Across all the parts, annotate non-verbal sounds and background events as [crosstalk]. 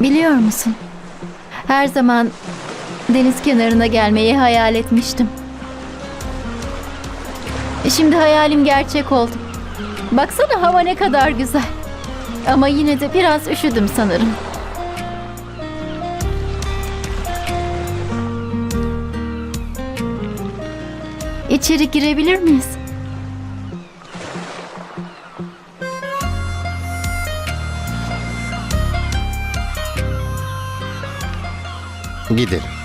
Biliyor musun? Her zaman deniz kenarına gelmeyi hayal etmiştim. Şimdi hayalim gerçek oldu. Baksana hava ne kadar güzel. Ama yine de biraz üşüdüm sanırım. İçeri girebilir miyiz? Gidelim.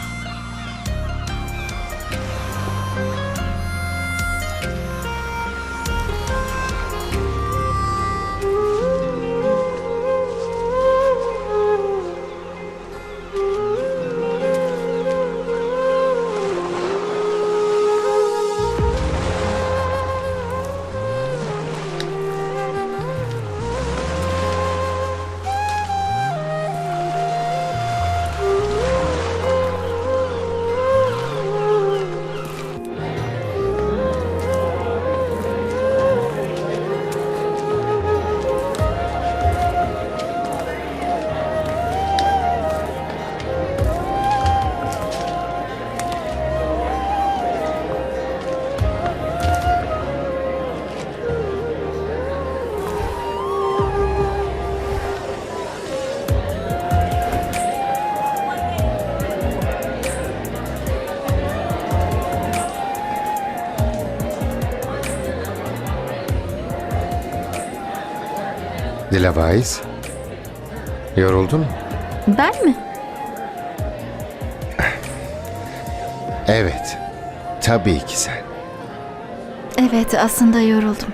Dilavais. Yoruldun mu? Ben mi? Evet. Tabii ki sen. Evet aslında yoruldum.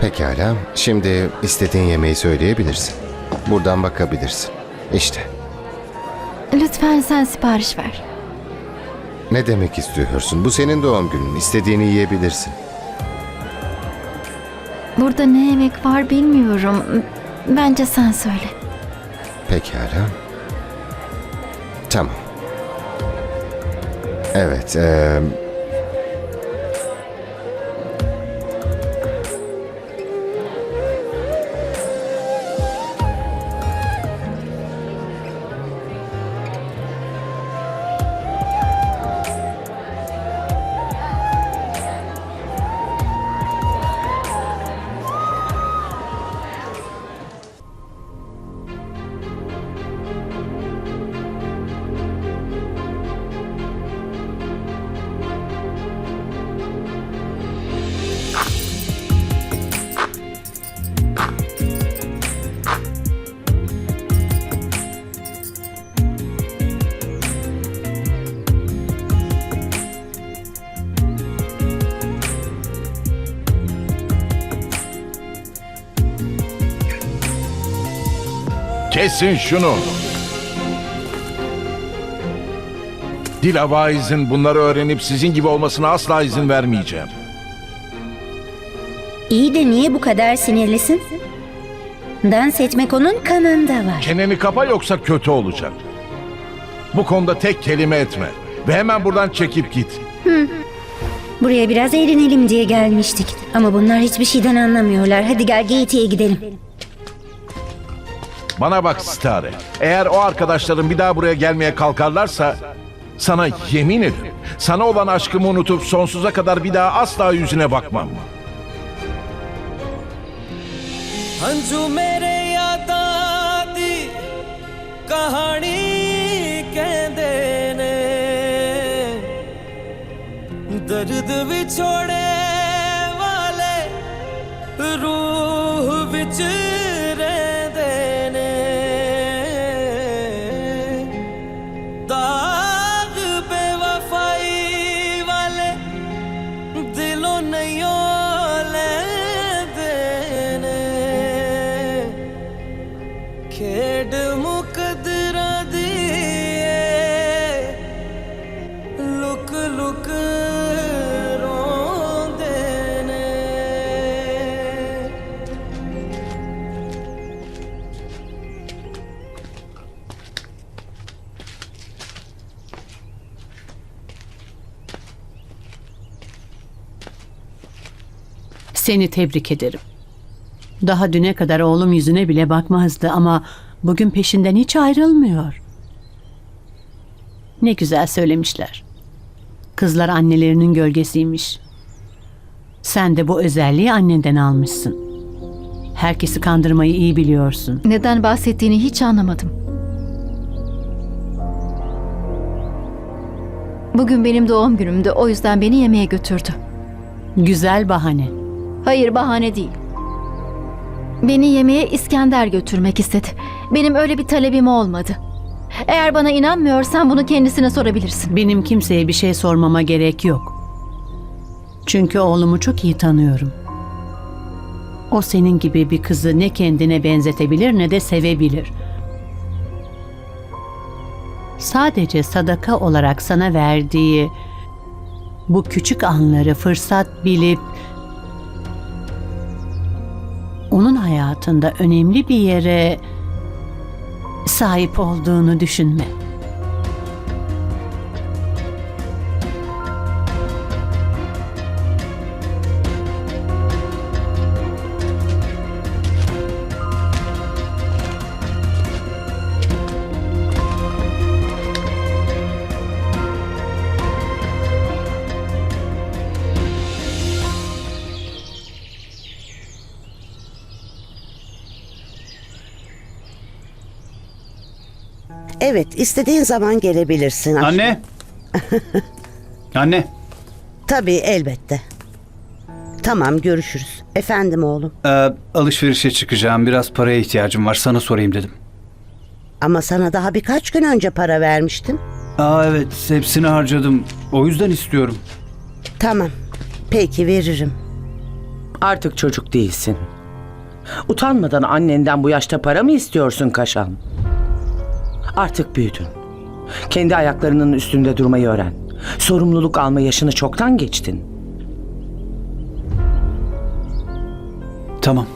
Pekala. Şimdi istediğin yemeği söyleyebilirsin. Buradan bakabilirsin. İşte. Lütfen sen sipariş ver. Ne demek istiyorsun? Bu senin doğum günün. İstediğini yiyebilirsin. Burada ne yemek var bilmiyorum. Bence sen söyle. Pekala. Tamam. Evet. eee, Kesin şunu. Dilavaiz'in bunları öğrenip sizin gibi olmasına asla izin vermeyeceğim. İyi de niye bu kadar sinirlisin? Dans etmek onun kanında var. Çeneni kapa yoksa kötü olacak. Bu konuda tek kelime etme. Ve hemen buradan çekip git. Buraya biraz eğlenelim diye gelmiştik. Ama bunlar hiçbir şeyden anlamıyorlar. Hadi gel Gate'ye gidelim. Bana bak Stare. Eğer o arkadaşların bir daha buraya gelmeye kalkarlarsa sana yemin ederim. Sana olan aşkımı unutup sonsuza kadar bir daha asla yüzüne bakmam. हंझू मेरे याद दी कहानी कहते ने दर्द Seni tebrik ederim. Daha düne kadar oğlum yüzüne bile bakmazdı ama Bugün peşinden hiç ayrılmıyor. Ne güzel söylemişler. Kızlar annelerinin gölgesiymiş. Sen de bu özelliği annenden almışsın. Herkesi kandırmayı iyi biliyorsun. Neden bahsettiğini hiç anlamadım. Bugün benim doğum günümdü. O yüzden beni yemeğe götürdü. Güzel bahane. Hayır bahane değil. Beni yemeğe İskender götürmek istedi. Benim öyle bir talebim olmadı. Eğer bana inanmıyorsan bunu kendisine sorabilirsin. Benim kimseye bir şey sormama gerek yok. Çünkü oğlumu çok iyi tanıyorum. O senin gibi bir kızı ne kendine benzetebilir ne de sevebilir. Sadece sadaka olarak sana verdiği bu küçük anları fırsat bilip onun hayatında önemli bir yere sahip olduğunu düşünme. Evet, istediğin zaman gelebilirsin. Anne. [laughs] Anne. Tabii, elbette. Tamam, görüşürüz. Efendim oğlum. e, alışverişe çıkacağım. Biraz paraya ihtiyacım var. Sana sorayım dedim. Ama sana daha birkaç gün önce para vermiştim. Aa evet. Hepsini harcadım. O yüzden istiyorum. Tamam, peki veririm. Artık çocuk değilsin. Utanmadan annenden bu yaşta para mı istiyorsun Kaşan? Artık büyüdün. Kendi ayaklarının üstünde durmayı öğren. Sorumluluk alma yaşını çoktan geçtin. Tamam.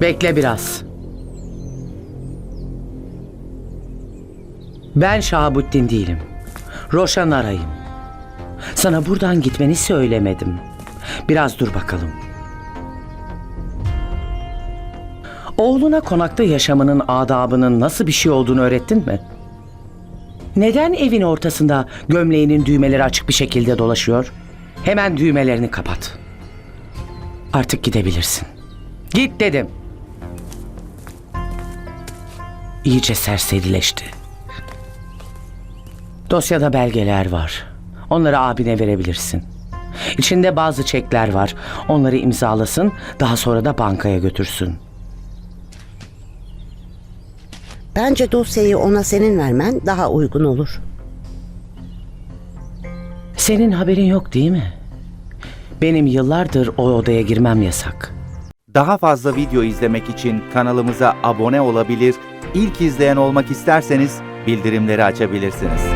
Bekle biraz. Ben Şahabuttin değilim. Roşan arayayım. Sana buradan gitmeni söylemedim. Biraz dur bakalım. Oğluna konakta yaşamanın adabının nasıl bir şey olduğunu öğrettin mi? Neden evin ortasında gömleğinin düğmeleri açık bir şekilde dolaşıyor? Hemen düğmelerini kapat. Artık gidebilirsin. Git dedim. İyice serserileşti. Dosyada belgeler var. Onları abine verebilirsin. İçinde bazı çekler var. Onları imzalasın, daha sonra da bankaya götürsün. Bence dosyayı ona senin vermen daha uygun olur. Senin haberin yok değil mi? Benim yıllardır o odaya girmem yasak. Daha fazla video izlemek için kanalımıza abone olabilir, ilk izleyen olmak isterseniz bildirimleri açabilirsiniz.